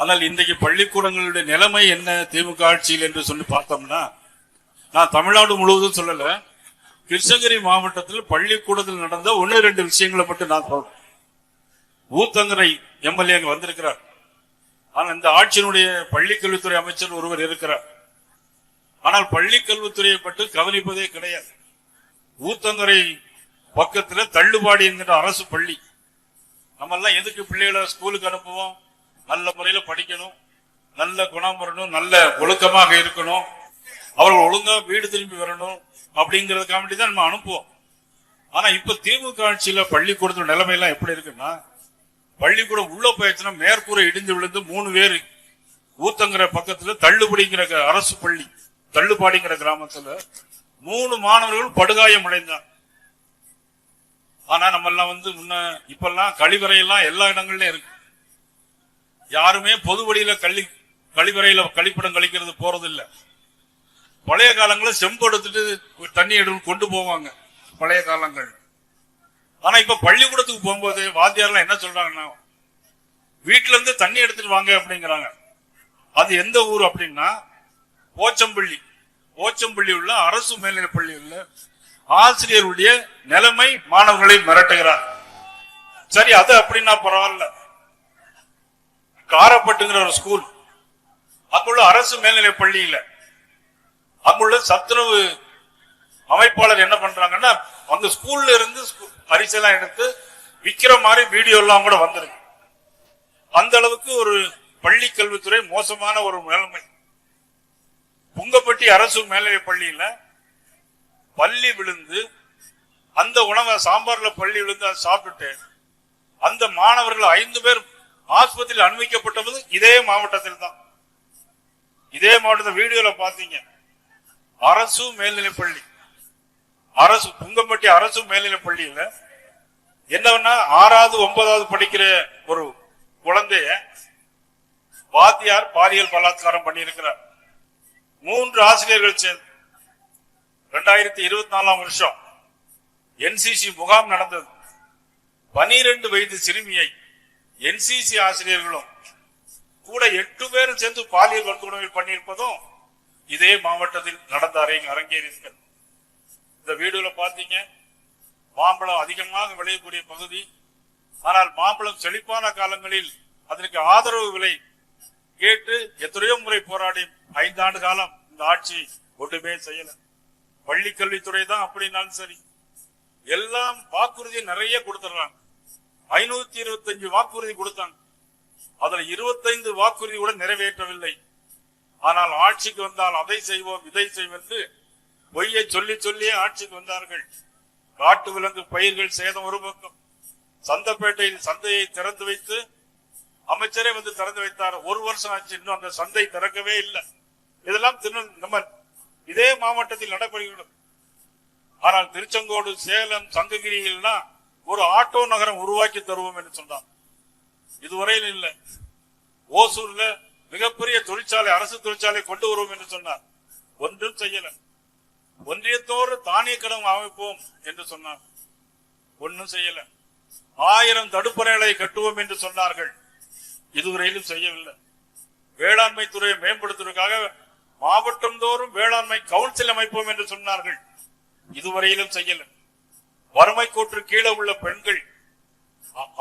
ஆனால் இன்றைக்கு பள்ளிக்கூடங்களுடைய நிலைமை என்ன திமுக ஆட்சியில் என்று சொல்லி பார்த்தோம்னா நான் தமிழ்நாடு முழுவதும் சொல்லல. கிருஷ்ணகிரி மாவட்டத்தில் பள்ளிக்கூடத்தில் நடந்த ஒன்னு ரெண்டு விஷயங்களை மட்டும் நான் சொல்றேன் ஊத்தங்கரை எம்எல்ஏ அங்க வந்திருக்கிறார். ஆனால் இந்த ஆட்சியினுடைய பள்ளிக்கல்வித்துறை அமைச்சர் ஒருவர் இருக்கிறார். ஆனால் பள்ளிக்கல்வித்துறையை பற்றி கவனிப்பதே கிடையாது. ஊத்தங்கரை பக்கத்தில் தள்ளுபாடி என்கிற அரசு பள்ளி. நம்ம எல்லாம் எதுக்கு பிள்ளைகளை ஸ்கூலுக்கு அனுப்புவோம்? நல்ல முறையில படிக்கணும். நல்ல குணம் வரணும். நல்ல ஒழுக்கமாக இருக்கணும். அவர்கள் ஒழுங்கா வீடு திரும்பி வரணும் அப்படிங்கறதுக்காக தான் நம்ம அனுப்புவோம். ஆனா இப்ப திமுக ஆட்சியில பள்ளிக்கூடத்தோட நிலைமை எல்லாம் எப்படி இருக்குன்னா பள்ளிக்கூடம் உள்ள போயிடுச்சுன்னா மேற்கூரை இடிந்து விழுந்து மூணு பேர் ஊத்தங்கிற பக்கத்துல தள்ளுபடிங்கிற க- அரசு பள்ளி தள்ளுபாடிங்கிற கிராமத்துல மூணு மாணவர்கள் படுகாயம் அடைந்தார் ஆனா நம்ம எல்லாம் வந்து முன்ன இப்பெல்லாம் கழிவறையெல்லாம் எல்லா இடங்கள்லயும் இருக்கு. யாருமே பொது வழியில கழி கழிவறையில கழிப்பிடம் கழிக்கிறது போறது இல்ல பழைய காலங்களில் செம்பு எடுத்துட்டு தண்ணி எடுத்து கொண்டு போவாங்க பழைய காலங்கள். ஆனா இப்ப பள்ளிக்கூடத்துக்கு போகும்போது வாத்தியார்லாம் என்ன சொல்றாங்கன்னா வீட்டுல இருந்து தண்ணி எடுத்துட்டு வாங்க அப்படிங்கிறாங்க. அது எந்த ஊர் அப்படின்னா போச்சம்பள்ளி. போச்சம்பள்ளி உள்ள அரசு மேல்நிலைப் பள்ளி உள்ள ஆசிரியருடைய நிலைமை மாணவர்களை மிரட்டுகிறார். சரி அது அப்படின்னா பரவாயில்ல. காரப்பட்டுங்கிற ஒரு ஸ்கூல் அங்குள்ள அரசு மேல்நிலைப் பள்ளியில. அங்குள்ள சத்துணவு அமைப்பாளர் என்ன பண்றாங்கன்னா அந்த ஸ்கூல்ல இருந்து பரிசெல்லாம் எடுத்து விக்கிற மாதிரி வீடியோ எல்லாம் கூட வந்திருக்கு. அந்த அளவுக்கு ஒரு பள்ளி கல்வித்துறை மோசமான ஒரு நிலைமை. புங்கப்பட்டி அரசு மேல்நிலை பள்ளியில பள்ளி விழுந்து அந்த உணவை சாம்பார்ல பள்ளி விழுந்து அதை சாப்பிட்டுட்டு அந்த மாணவர்கள் ஐந்து பேர் ஆஸ்பத்திரியில் அனுமதிக்கப்பட்டது இதே மாவட்டத்தில் தான் இதே மாவட்டத்தில் வீடியோல பாத்தீங்க அரசு மேல்நிலைப் பள்ளி. அரசு புங்கம்பட்டி அரசு மேல்நிலைப்பள்ளியில என்னன்னா ஆறாவது ஒன்பதாவது படிக்கிற ஒரு குழந்தைய வாத்தியார் பாலியல் பலாத்காரம் பண்ணியிருக்கிறார். மூன்று ஆசிரியர்கள் சேர்ந்து. ரெண்டாயிரத்தி இருபத்தி நாலாம் வருஷம் என்சிசி முகாம் நடந்தது. பனிரெண்டு வயது சிறுமியை என்சிசி ஆசிரியர்களும் கூட எட்டு பேரும் சேர்ந்து பாலியல் வன்கொடுமை பண்ணியிருப்பதும் இதே மாவட்டத்தில் நடந்த அரங்க அரங்கேறியிருக்கிறது. இந்த வீடியோல பாத்தீங்க மாம்பழம் அதிகமாக விளையக்கூடிய பகுதி. ஆனால் மாம்பழம் செழிப்பான காலங்களில் அதற்கு ஆதரவு விலை கேட்டு எத்தனையோ முறை போராடி ஐந்தாண்டு காலம் இந்த ஆட்சி ஒன்றுமே செய்யலை. பள்ளி கல்வித்துறை தான் அப்படின்னாலும் சரி. எல்லாம் வாக்குறுதி நிறைய கொடுத்துடுறாங்க. ஐநூத்தி இருபத்தஞ்சு வாக்குறுதி கொடுத்தாங்க. அதுல இருபத்தைந்து வாக்குறுதி கூட நிறைவேற்றவில்லை. ஆனால் ஆட்சிக்கு வந்தால் அதை செய்வோம் இதை செய்வோம் என்று பொய்யை சொல்லி சொல்லியே ஆட்சிக்கு வந்தார்கள். காட்டு விலங்கு பயிர்கள் சேதம் ஒரு பக்கம். சந்தைப்பேட்டையில் சந்தையை திறந்து வைத்து அமைச்சரே வந்து திறந்து வைத்தார். ஒரு வருஷம் ஆச்சு இன்னும் அந்த சந்தை திறக்கவே இல்லை. இதெல்லாம் திருநெல் நம்ம இதே மாவட்டத்தில் நடைபெறுகிறது ஆனால் திருச்செங்கோடு சேலம் சங்ககிரியிலாம் ஒரு ஆட்டோ நகரம் உருவாக்கி தருவோம் என்று சொன்னார் இதுவரையில் இல்லை. ஓசூர்ல மிகப்பெரிய தொழிற்சாலை அரசு தொழிற்சாலை கொண்டு வருவோம் என்று சொன்னார். ஒன்றும் செய்யல. ஒன்றியத்தோடு தானிய கடன் அமைப்போம் என்று சொன்னார். ஒன்றும் செய்யல. ஆயிரம் தடுப்பணைகளை கட்டுவோம் என்று சொன்னார்கள். இதுவரையிலும் செய்யவில்லை. வேளாண்மை துறையை மேம்படுத்துவதற்காக மாவட்டம் தோறும் வேளாண்மை கவுன்சில் அமைப்போம் என்று சொன்னார்கள். இதுவரையிலும் செய்யல. வறுமை கோற்று கீழே உள்ள பெண்கள்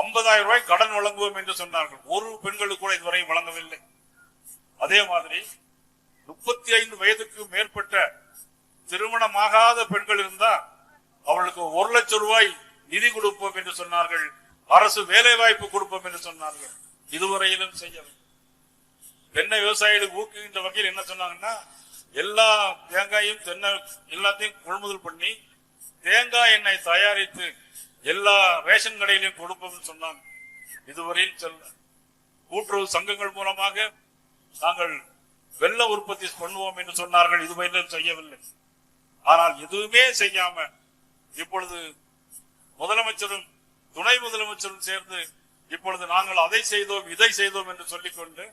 ஐம்பதாயிரம் ரூபாய் கடன் வழங்குவோம் என்று சொன்னார்கள். ஒரு பெண்களுக்கு கூட இதுவரை வழங்கவில்லை. அதே மாதிரி முப்பத்தி ஐந்து வயதுக்கு மேற்பட்ட திருமணமாகாத பெண்கள் இருந்தா அவர்களுக்கு ஒரு லட்சம் ரூபாய் நிதி கொடுப்போம் என்று சொன்னார்கள். அரசு வேலை வாய்ப்பு கொடுப்போம் என்று சொன்னார்கள். இதுவரையிலும் செய்யவில்லை. தென்னை விவசாயிகளுக்கு ஊக்குகின்ற வகையில் என்ன சொன்னாங்கன்னா எல்லா தேங்காயும் தென்னை எல்லாத்தையும் கொள்முதல் பண்ணி தேங்காய் எண்ணெய் தயாரித்து எல்லா ரேஷன் கடையிலையும் கொடுப்போம்னு சொன்னாங்க. இதுவரையில் செல்ல கூட்டுறவு சங்கங்கள் மூலமாக நாங்கள் வெள்ள உற்பத்தி பண்ணுவோம் என்று சொன்னார்கள். இதுவரையிலும் செய்யவில்லை. ஆனால் எதுவுமே செய்யாம இப்பொழுது முதலமைச்சரும் துணை முதலமைச்சரும் சேர்ந்து இப்பொழுது நாங்கள் அதை செய்தோம் இதை செய்தோம் என்று சொல்லிக்கொண்டு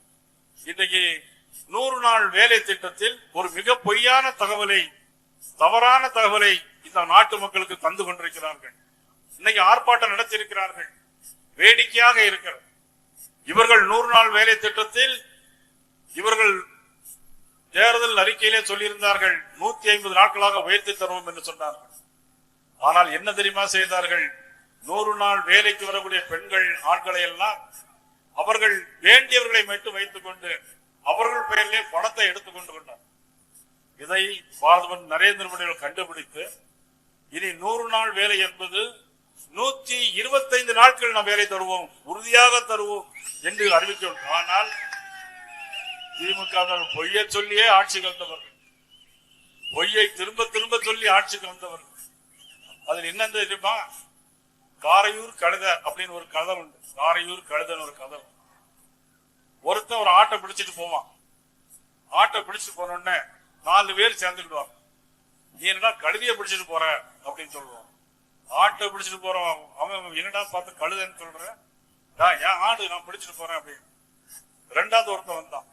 இன்றைக்கு நூறு நாள் வேலை திட்டத்தில் ஒரு மிக பொய்யான தகவலை தவறான தகவலை இந்த நாட்டு மக்களுக்கு தந்து கொண்டிருக்கிறார்கள். இன்னைக்கு ஆர்ப்பாட்டம் நடத்தியிருக்கிறார்கள். வேடிக்கையாக இருக்கிறது. இவர்கள் நூறு நாள் வேலை திட்டத்தில் இவர்கள் தேர்தல் அறிக்கையிலே சொல்லியிருந்தார்கள் நூத்தி ஐம்பது நாட்களாக உயர்த்தி தருவோம் என்று சொன்னார்கள். ஆனால் என்ன தெரியுமா செய்தார்கள்? நூறு நாள் வேலைக்கு வரக்கூடிய பெண்கள் ஆட்களை எல்லாம் அவர்கள் வேண்டியவர்களை மட்டும் வைத்துக் கொண்டு அவர்கள் பெயரிலே பணத்தை எடுத்துக் கொண்டு கொண்டார் இதை பாரதமன் நரேந்திர மோடி கண்டுபிடித்து இனி நூறு நாள் வேலை என்பது நூத்தி இருபத்தைந்து நாட்கள் நாம் வேலை தருவோம் உறுதியாக தருவோம் என்று அறிவித்தோம். ஆனால் திமுக பொய்யை சொல்லியே ஆட்சிக்கு வந்தவர்கள் பொய்யை திரும்ப திரும்ப சொல்லி ஆட்சிக்கு வந்தவர்கள் அதில் என்ன தெரியுமா? காரையூர் கழுத அப்படின்னு ஒரு கதை உண்டு. காரையூர் கழுதன்னு ஒரு கதை ஒருத்தன் ஒரு ஆட்டை பிடிச்சிட்டு போவான். ஆட்டை பிடிச்சிட்டு போனோடனே நாலு பேர் சேர்ந்துக்கிடுவாங்க. நீ என்னடா கழுதிய பிடிச்சிட்டு போற அப்படின்னு சொல்லுவான் ஆட்டை பிடிச்சிட்டு போறோம் அவன் என்னடா பார்த்து கழுதன்னு சொல்றேன் ஏன் ஆடு நான் பிடிச்சிட்டு போறேன் அப்படின்னு. ரெண்டாவது ஒருத்தன் வந்தான்.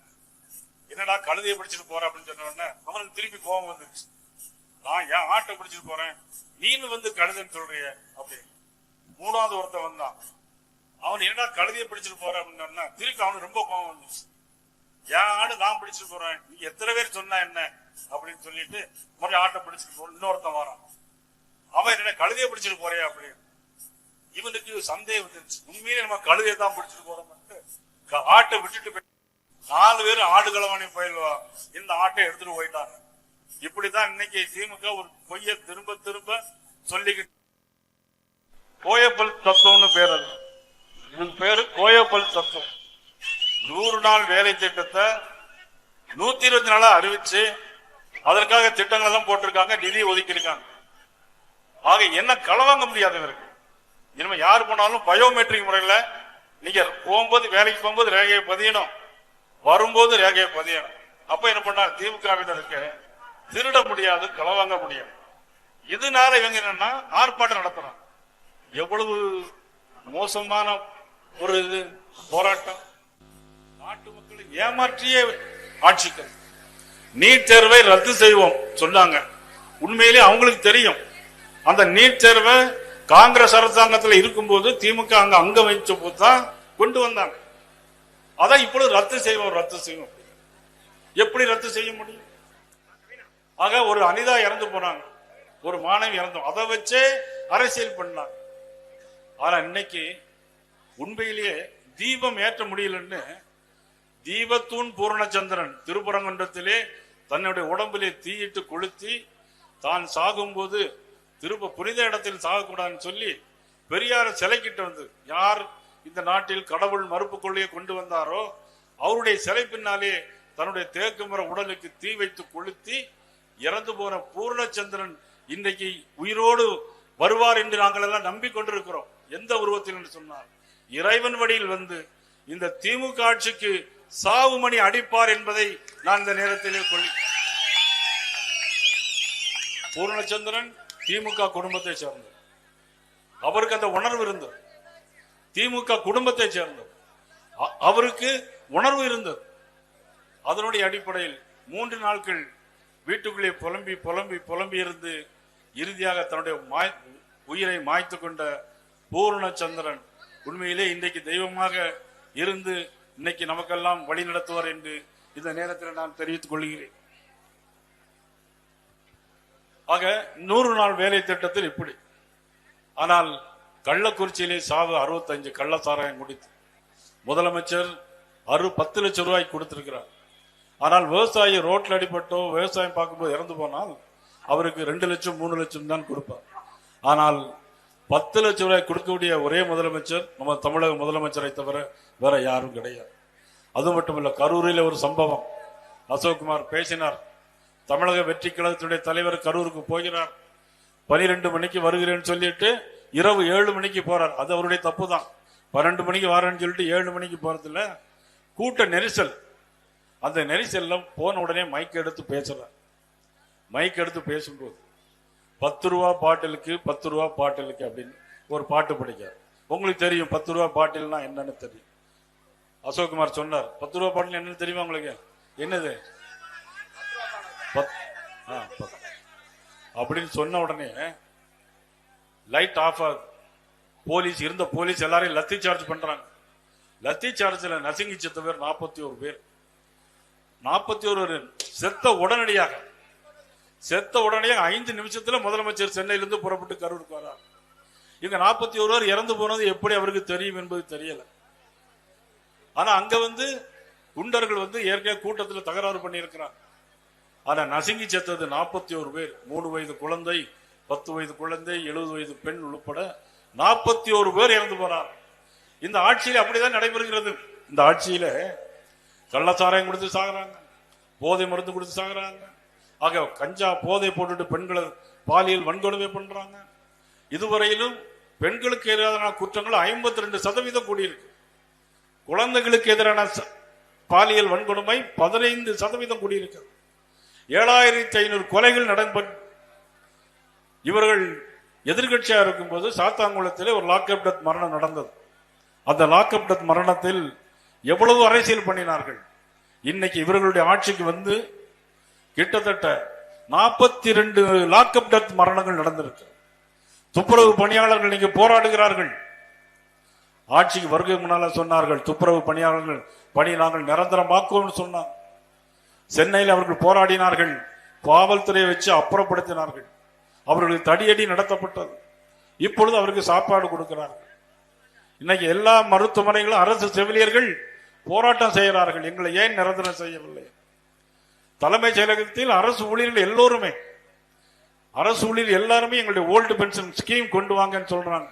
என்னடா கழுதையை பிடிச்சிட்டு போற அப்படின்னு சொன்ன உடனே அவனுக்கு திருப்பி கோபம் வந்துருச்சு. நான் ஏன் ஆட்டை பிடிச்சிட்டு போறேன். நீனு வந்து கழுதைன்னு சொல்றிய அப்படின்னு. மூணாவது ஒருத்தன் வந்தான். அவன் என்ன கழுதியை பிடிச்சிட்டு போற அப்படின்னு சொன்னா திருப்பி அவனுக்கு ரொம்ப கோபம் வந்துச்சு. என் ஆடு நான் பிடிச்சிட்டு போறேன். நீ எத்தனை பேர் சொன்னா என்ன? அப்படின்னு சொல்லிட்டு மறுபடியும் ஆட்டை பிடிச்சிட்டு போ இன்னொருத்தன் வரான். அவன் என்ன கழுதைய பிடிச்சிட்டு போறியா? அப்படின்னு. இவனுக்கு சந்தேகம் இருந்துச்சு உண்மையிலே நம்ம கழுதையை தான் பிடிச்சிட்டு போறோம். ஆட்டை விட்டுட்டு நாலு பேர் ஆடு களவாணி போயிடுவா. இந்த ஆட்டை எடுத்துட்டு போயிட்டாங்க. இப்படிதான் இன்னைக்கு திமுக ஒரு பொய்ய திரும்ப திரும்ப சொல்லிக்கிட்டு கோயப்பல் தத்துவம்னு பேர் அது. இதுக்கு பேரு கோயப்பல் தத்துவம். நூறு நாள் வேலை திட்டத்தை நூத்தி இருபத்தி நாளா அறிவிச்சு அதற்காக திட்டங்கள் எல்லாம் போட்டிருக்காங்க நிதி ஒதுக்கியிருக்காங்க. ஆக என்ன களவாங்க முடியாது இவருக்கு. இனிமே யார் போனாலும் பயோமெட்ரிக் முறையில் நீங்க போகும்போது வேலைக்கு போகும்போது ரேகையை பதியணும். வரும்போது ரேகையை பதியணும். அப்ப என்ன பண்ணார் திமுகவினருக்கு திருட முடியாது களவாங்க முடியும் இதனால இவங்க என்னன்னா ஆர்ப்பாட்டம் நடத்துறாங்க. எவ்வளவு மோசமான ஒரு இது போராட்டம். நாட்டு மக்களை ஏமாற்றிய ஆட்சிக்கு. நீட் தேர்வை ரத்து செய்வோம் சொன்னாங்க. உண்மையிலே அவங்களுக்கு தெரியும். அந்த நீட் தேர்வை காங்கிரஸ் அரசாங்கத்தில் இருக்கும்போது திமுக அங்க அங்க வச்ச போது தான் கொண்டு வந்தாங்க. அதான் இப்பொழுது ரத்து செய்வோம் ரத்து செய்வோம். எப்படி ரத்து செய்ய முடியும்? ஆக ஒரு அனிதா இறந்து போனாங்க. ஒரு மாணவி இறந்தோம் அதை வச்சே அரசியல் பண்ணாங்க ஆனா இன்னைக்கு உண்மையிலேயே தீபம் ஏற்ற முடியலன்னு தீபத்தூண் பூரணச்சந்திரன் திருப்பரங்குன்றத்திலே தன்னுடைய உடம்பிலே தீயிட்டு கொளுத்தி தான் சாகும்போது திரும்ப புனித இடத்தில் சாகக்கூடாதுன்னு சொல்லி பெரியார சிலைக்கிட்டு வந்து யார் இந்த நாட்டில் கடவுள் மறுப்பு கொள்ளையை கொண்டு வந்தாரோ அவருடைய சிலை பின்னாலே தன்னுடைய தேக்கு மர உடலுக்கு தீ வைத்து கொளுத்தி இறந்து போன பூர்ணச்சந்திரன் இன்றைக்கு உயிரோடு வருவார் என்று நாங்கள் எல்லாம் நம்பிக்கொண்டிருக்கிறோம். எந்த உருவத்தில் என்று சொன்னார் இறைவன் வழியில் வந்து இந்த திமுக ஆட்சிக்கு சாவு மணி அடிப்பார் என்பதை நான் இந்த நேரத்திலே கொள்ளி பூர்ணச்சந்திரன் திமுக குடும்பத்தை சேர்ந்தவர். அவருக்கு அந்த உணர்வு இருந்தது. திமுக குடும்பத்தை சேர்ந்தவர். அ- அவருக்கு உணர்வு இருந்தது. அதனுடைய அடிப்படையில் மூன்று நாட்கள் வீட்டுக்குள்ளே புலம்பி புலம்பி புலம்பி இருந்து இறுதியாக தன்னுடைய மாய்- உயிரை மாய்த்து கொண்ட பூர்ணச்சந்திரன். உண்மையிலே இன்றைக்கு தெய்வமாக இருந்து இன்னைக்கு நமக்கெல்லாம் வழி நடத்துவார் என்று இந்த நேரத்தில் நான் தெரிவித்துக் கொள்கிறேன். ஆக நூறு நாள் வேலை திட்டத்தில் இப்படி. ஆனால் கள்ளக்குறிச்சியிலே சாவு அறுபத்தஞ்சு கள்ள சாராயம் குடித்து. முதலமைச்சர் அறு பத்து லட்சம் ரூபாய் கொடுத்திருக்கிறார். ஆனால் விவசாயி ரோட்ல அடிபட்டோ விவசாயம் பார்க்கும்போது இறந்து போனால் அவருக்கு ரெண்டு லட்சம் மூணு லட்சம் தான் கொடுப்பார். ஆனால் பத்து லட்சம் ரூபாய் கொடுக்கக்கூடிய ஒரே முதலமைச்சர் நம்ம தமிழக முதலமைச்சரை தவிர வேற யாரும் கிடையாது. அது மட்டும் இல்லை கரூரில் ஒரு சம்பவம். அசோக்குமார் பேசினார். தமிழக வெற்றி கழகத்தினுடைய தலைவர் கரூருக்கு போகிறார். பனிரெண்டு மணிக்கு வருகிறேன்னு சொல்லிட்டு இரவு ஏழு மணிக்கு போறார். அது அவருடைய தப்பு தான் பன்னெண்டு மணிக்கு வரேன்னு சொல்லிட்டு ஏழு மணிக்கு போறதுல கூட்ட நெரிசல். அந்த நெரிசல்ல போன உடனே மைக் எடுத்து பேசுறார். மைக் எடுத்து பேசும்போது பத்து ரூபா பாட்டிலுக்கு பத்து ரூபா பாட்டிலுக்கு அப்படின்னு ஒரு பாட்டு படிக்கார் உங்களுக்கு தெரியும் பத்து ரூபா பாட்டில்னா என்னன்னு தெரியும். அசோக்குமார் சொன்னார் பத்து ரூபா பாட்டில் என்னன்னு தெரியுமா உங்களுக்கு? என்னது? பத்- ஆ, அப்படின்னு சொன்ன உடனே லைட் ஆஃப் ஆகுது. போலீஸ் இருந்த போலீஸ் எல்லாரையும் லத்தி சார்ஜ் பண்றாங்க. லத்தி சார்ஜில் நசுங்கி செத்த பேர் நாற்பத்தி ஒரு பேர். நாற்பத்தி ஒரு செத்த உடனடியாக செத்த உடனே ஐந்து நிமிஷத்துல முதலமைச்சர் சென்னையிலிருந்து புறப்பட்டு கரூருக்கு வரார் இங்க நாற்பத்தி ஒருவர் இறந்து போனது எப்படி அவருக்கு தெரியும் என்பது தெரியல. ஆனா அங்க வந்து குண்டர்கள் வந்து ஏற்கனவே கூட்டத்தில் தகராறு பண்ணியிருக்கிறாங்க ஆனா நசுங்கி செத்தது நாற்பத்தி ஒரு பேர். மூணு வயது குழந்தை பத்து வயது குழந்தை எழுபது வயது பெண் உள்பட நாற்பத்தி ஒரு பேர் இறந்து போனார். இந்த ஆட்சியில அப்படிதான் நடைபெறுகிறது. இந்த ஆட்சியில கள்ளச்சாராயம் கொடுத்து சாகுறாங்க. போதை மருந்து கொடுத்து சாகுறாங்க. ஆக கஞ்சா போதை போட்டுட்டு பெண்களை பாலியல் வன்கொடுமை பண்றாங்க. இதுவரையிலும் பெண்களுக்கு எதிரான குற்றங்கள் ஐம்பத்தி ரெண்டு சதவீதம் கூடியிருக்கு. குழந்தைகளுக்கு எதிரான ச- பாலியல் வன்கொடுமை பதினைந்து சதவீதம் கூடியிருக்கு. ஏழாயிரத்தி ஐநூறு கொலைகள் நடைபெற்ற இவர்கள் எதிர்கட்சியா இருக்கும்போது சாத்தாங்குளத்திலே ஒரு லாக்அப் டெத் மரணம் நடந்தது. அந்த லாக்அப் டெத் மரணத்தில் எவ்வளவு அரசியல் பண்ணினார்கள்? இன்னைக்கு இவர்களுடைய ஆட்சிக்கு வந்து கிட்டத்தட்ட நாற்பத்தி ரெண்டு லாக்அப் டெத் மரணங்கள் நடந்திருக்கு. துப்புரவு பணியாளர்கள் இங்கு போராடுகிறார்கள். ஆட்சிக்கு வருகை முன்னால சொன்னார்கள் துப்புரவு பணியாளர்கள் பணி நாங்கள் நிரந்தரமாக்குவோம் சொன்னார் சென்னையில் அவர்கள் போராடினார்கள் காவல்துறையை வச்சு அப்புறப்படுத்தினார்கள். அவர்களுக்கு தடியடி நடத்தப்பட்டது. இப்பொழுது அவருக்கு சாப்பாடு கொடுக்கிறார்கள். இன்னைக்கு எல்லா மருத்துவமனைகளும் அரசு செவிலியர்கள் போராட்டம் செய்கிறார்கள். எங்களை ஏன் நிரந்தரம் செய்யவில்லை? தலைமைச் செயலகத்தில் அரசு ஊழியர்கள் எல்லோருமே அரசு ஊழியர் எல்லாருமே எங்களுடைய ஓல்டு பென்ஷன் ஸ்கீம் கொண்டு வாங்கன்னு சொல்றாங்க.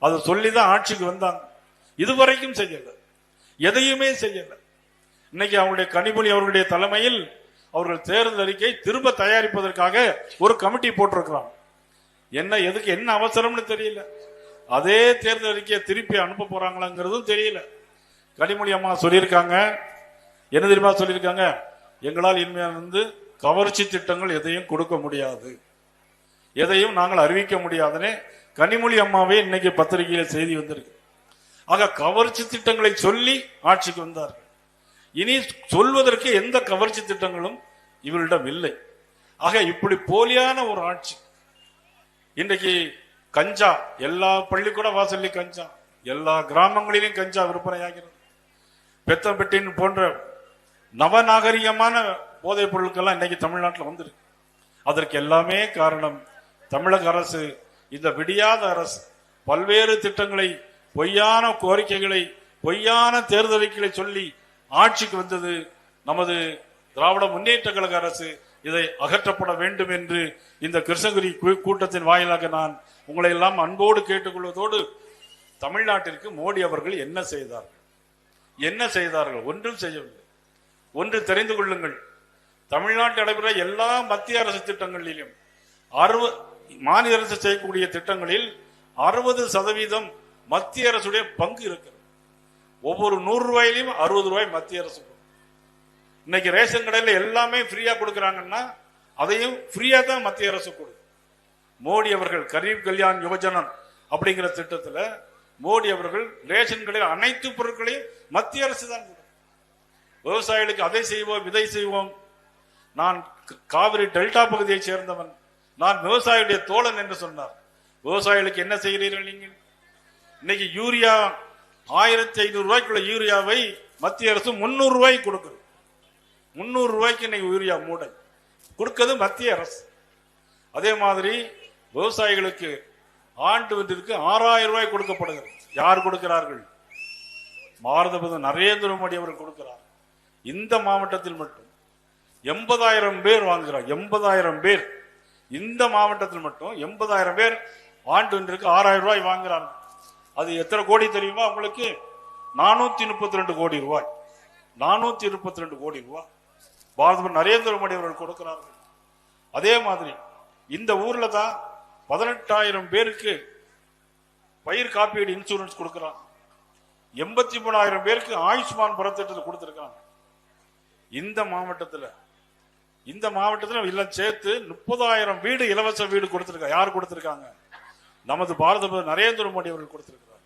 அதை சொல்லி தான் ஆட்சிக்கு வந்தாங்க. இதுவரைக்கும் செய்யல. எதையுமே செய்யல. இன்னைக்கு அவங்களுடைய கனிமொழி அவர்களுடைய தலைமையில் அவர்கள் தேர்தல் அறிக்கை திரும்ப தயாரிப்பதற்காக ஒரு கமிட்டி போட்டிருக்கிறாங்க. என்ன எதுக்கு என்ன அவசரம்னு தெரியல. அதே தேர்தல் அறிக்கையை திருப்பி அனுப்ப போறாங்களாங்கிறதும் தெரியல. கனிமொழி அம்மா சொல்லியிருக்காங்க. என்ன தெரியுமா சொல்லியிருக்காங்க? எங்களால் இனிமையான வந்து கவர்ச்சி திட்டங்கள் எதையும் கொடுக்க முடியாது. எதையும் நாங்கள் அறிவிக்க முடியாதுன்னு கனிமொழி அம்மாவே இன்னைக்கு பத்திரிகையில் செய்தி வந்திருக்கு. ஆக கவர்ச்சி திட்டங்களை சொல்லி ஆட்சிக்கு வந்தார்கள். இனி சொல்வதற்கு எந்த கவர்ச்சி திட்டங்களும் இவரிடம் இல்லை. ஆக இப்படி போலியான ஒரு ஆட்சி. இன்றைக்கு கஞ்சா எல்லா பள்ளிக்கூட வாசல்லையும் கஞ்சா எல்லா கிராமங்களிலும் கஞ்சா விற்பனையாகிறது. பெத்தம்பெட்டின் போன்ற நவநாகரிகமான போதைப் பொருட்கள்லாம் இன்னைக்கு தமிழ்நாட்டில் வந்துருக்கு. அதற்கு எல்லாமே காரணம் தமிழக அரசு இந்த விடியாத அரசு. பல்வேறு திட்டங்களை பொய்யான கோரிக்கைகளை பொய்யான தேர்தலைகளை சொல்லி ஆட்சிக்கு வந்தது நமது திராவிட முன்னேற்ற கழக அரசு. இதை அகற்றப்பட வேண்டும் என்று இந்த கிருஷ்ணகிரி கூட்டத்தின் வாயிலாக நான் உங்களை எல்லாம் அன்போடு கேட்டுக்கொள்வதோடு தமிழ்நாட்டிற்கு மோடி அவர்கள் என்ன செய்தார்கள்? என்ன செய்தார்கள்? ஒன்றும் செய்யவில்லை. ஒன்று தெரிந்து கொள்ளுங்கள். தமிழ்நாட்டில் நடைபெற எல்லா மத்திய அரசு திட்டங்களிலும் அறுபது மாநில அரசு செய்யக்கூடிய திட்டங்களில் அறுபது சதவீதம் மத்திய அரசுடைய பங்கு இருக்கிறது. ஒவ்வொரு நூறு ரூபாயிலையும் அறுபது ரூபாய் மத்திய அரசு கொடுக்கும். இன்னைக்கு ரேஷன் கடையில் எல்லாமே ஃப்ரீயா கொடுக்கறாங்கன்னா அதையும் ஃப்ரீயா தான் மத்திய அரசு கொடுக்கும். மோடி அவர்கள் கரீப் கல்யாண் யோஜனன் அப்படிங்கிற திட்டத்தில் மோடி அவர்கள் ரேஷன் கடையில் அனைத்து பொருட்களையும் மத்திய அரசு தான் விவசாயிகளுக்கு அதை செய்வோம் இதை செய்வோம். நான் காவிரி டெல்டா பகுதியைச் சேர்ந்தவன். நான் விவசாயியுடைய தோழன் என்று சொன்னார். விவசாயிகளுக்கு என்ன செய்கிறீர்கள் நீங்கள்? இன்னைக்கு யூரியா ஆயிரத்தி ஐநூறு ரூபாய்க்குள்ள யூரியாவை மத்திய அரசு முன்னூறு ரூபாய்க்கு கொடுக்குது. முன்னூறு ரூபாய்க்கு இன்னைக்கு யூரியா மூடை கொடுக்கிறது மத்திய அரசு. அதே மாதிரி விவசாயிகளுக்கு ஆண்டு ஒன்றிற்கு ஆறாயிரம் ரூபாய் கொடுக்கப்படுகிறது. யார் கொடுக்கிறார்கள்? பாரத பிரதமர் நரேந்திர மோடி அவர்கள் கொடுக்கிறார். இந்த மாவட்டத்தில் மட்டும். எண்பதாயிரம் பேர் வாங்குகிறார். எண்பதாயிரம் பேர். இந்த மாவட்டத்தில் மட்டும் எண்பதாயிரம் பேர் ஆண்டு ஒன்றிற்கு ஆறாயிரம் ரூபாய் வாங்குறாங்க. அது எத்தனை கோடி தெரியுமா உங்களுக்கு? நானூத்தி முப்பத்தி ரெண்டு கோடி ரூபாய். நானூத்தி முப்பத்தி ரெண்டு கோடி ரூபாய். பாரத நரேந்திர மோடி அவர்கள் கொடுக்கிறார்கள். அதே மாதிரி இந்த ஊர்ல தான் பதினெட்டாயிரம் பேருக்கு பயிர் காப்பீடு இன்சூரன்ஸ் கொடுக்கிறாங்க. எண்பத்தி மூணாயிரம் பேருக்கு ஆயுஷ்மான் புறத்திட்டத்தை கொடுத்துருக்கான் இந்த மாவட்டத்தில் இந்த மாவட்டத்தில் எல்லாம் சேர்த்து முப்பதாயிரம் வீடு இலவச வீடு கொடுத்துருக்கா யார் கொடுத்துருக்காங்க? நமது பாரத நரேந்திர மோடி அவர்கள் கொடுத்திருக்கிறார்.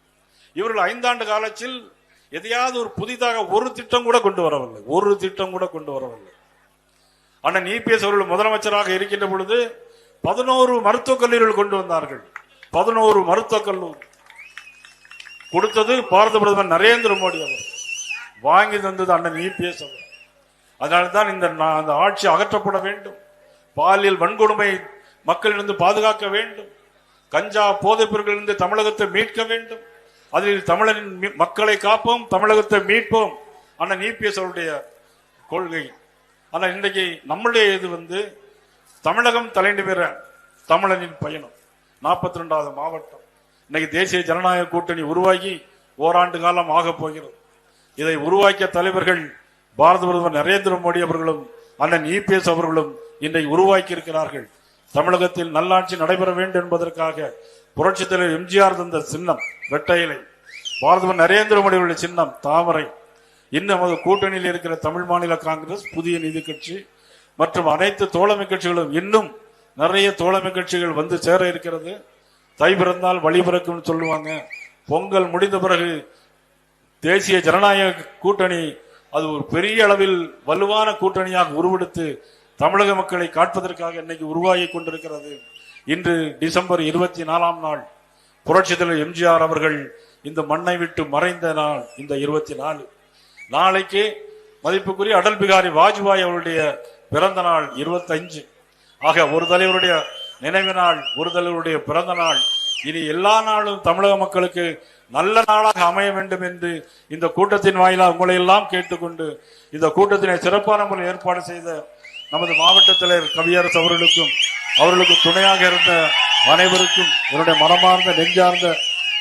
இவர்கள் ஐந்தாண்டு காலத்தில் எதையாவது ஒரு புதிதாக ஒரு திட்டம் கூட கொண்டு வரவில்லை. ஒரு திட்டம் கூட கொண்டு வரவில்லை. அண்ணன் இபிஎஸ் அவர்கள் முதலமைச்சராக இருக்கின்ற பொழுது பதினோரு மருத்துவக் கல்லூரிகள் கொண்டு வந்தார்கள். பதினோரு மருத்துவக் கல்லூரி. கொடுத்தது பாரத பிரதமர் நரேந்திர மோடி அவர். வாங்கி தந்தது அண்ணன் இபிஎஸ் அவர். அதனால்தான் இந்த அந்த ஆட்சி அகற்றப்பட வேண்டும். பாலியல் வன்கொடுமை மக்களிலிருந்து பாதுகாக்க வேண்டும். கஞ்சா போதைப்பொருட்களிலிருந்து தமிழகத்தை மீட்க வேண்டும். அதில் தமிழரின் மீ- மக்களை காப்போம் தமிழகத்தை மீட்போம். ஆனால் இபிஎஸ் அவருடைய கொள்கை. ஆனால் இன்றைக்கு நம்மளுடைய இது வந்து தமிழகம் தலைநிமிர தமிழனின் பயணம். நாற்பத்தி ரெண்டாவது மாவட்டம். இன்னைக்கு தேசிய ஜனநாயக கூட்டணி உருவாகி ஓராண்டு காலம் ஆகப் போகிறது. இதை உருவாக்கிய தலைவர்கள் பாரத பிரதமர் நரேந்திர மோடி அவர்களும் அண்ணன் இபிஎஸ் அவர்களும் இன்றை உருவாக்கி இருக்கிறார்கள் தமிழகத்தில் நல்லாட்சி நடைபெற வேண்டும் என்பதற்காக புரட்சித் தலைவர் எம்ஜிஆர் தந்த சின்னம் வெட்ட இலை பாரத நரேந்திர மோடி அவருடைய சின்னம் தாமரை. இன்னும் அது கூட்டணியில் இருக்கிற தமிழ் மாநில காங்கிரஸ் புதிய நீதி கட்சி மற்றும் அனைத்து தோழமை கட்சிகளும் இன்னும் நிறைய தோழமை கட்சிகள் வந்து சேர இருக்கிறது. தை பிறந்தால் வழி பிறக்கும்னு சொல்லுவாங்க. பொங்கல் முடிந்த பிறகு தேசிய ஜனநாயக கூட்டணி அது ஒரு பெரிய அளவில் வலுவான கூட்டணியாக உருவெடுத்து தமிழக மக்களை காட்பதற்காக இன்னைக்கு உருவாகி கொண்டிருக்கிறது. இன்று டிசம்பர் இருபத்தி நாலாம் நாள் புரட்சி தலைவர் எம்ஜிஆர் அவர்கள் இந்த மண்ணை விட்டு மறைந்த நாள் இந்த இருபத்தி நாலு. நாளைக்கு மதிப்புக்குரிய அடல் பிகாரி வாஜ்பாய் அவருடைய பிறந்த நாள் இருபத்தஞ்சு ஆக ஒரு தலைவருடைய நினைவு நாள் ஒரு தலைவருடைய பிறந்த நாள். இனி எல்லா நாளும் தமிழக மக்களுக்கு நல்ல நாளாக அமைய வேண்டும் என்று இந்த கூட்டத்தின் வாயிலாக உங்களை எல்லாம் கேட்டுக்கொண்டு இந்த கூட்டத்தினை சிறப்பான முறையில் ஏற்பாடு செய்த நமது மாவட்ட தலைவர் கவியரசு அவர்களுக்கும் அவர்களுக்கு துணையாக இருந்த அனைவருக்கும் என்னுடைய மனமார்ந்த நெஞ்சார்ந்த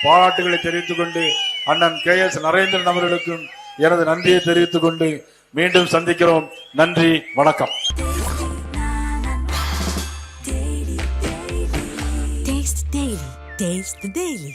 பாராட்டுகளை தெரிவித்துக் கொண்டு அண்ணன் கே எஸ் நரேந்திரன் அவர்களுக்கும் எனது நன்றியை தெரிவித்துக் கொண்டு மீண்டும் சந்திக்கிறோம் நன்றி வணக்கம் Taste the Daily. Taste the Daily.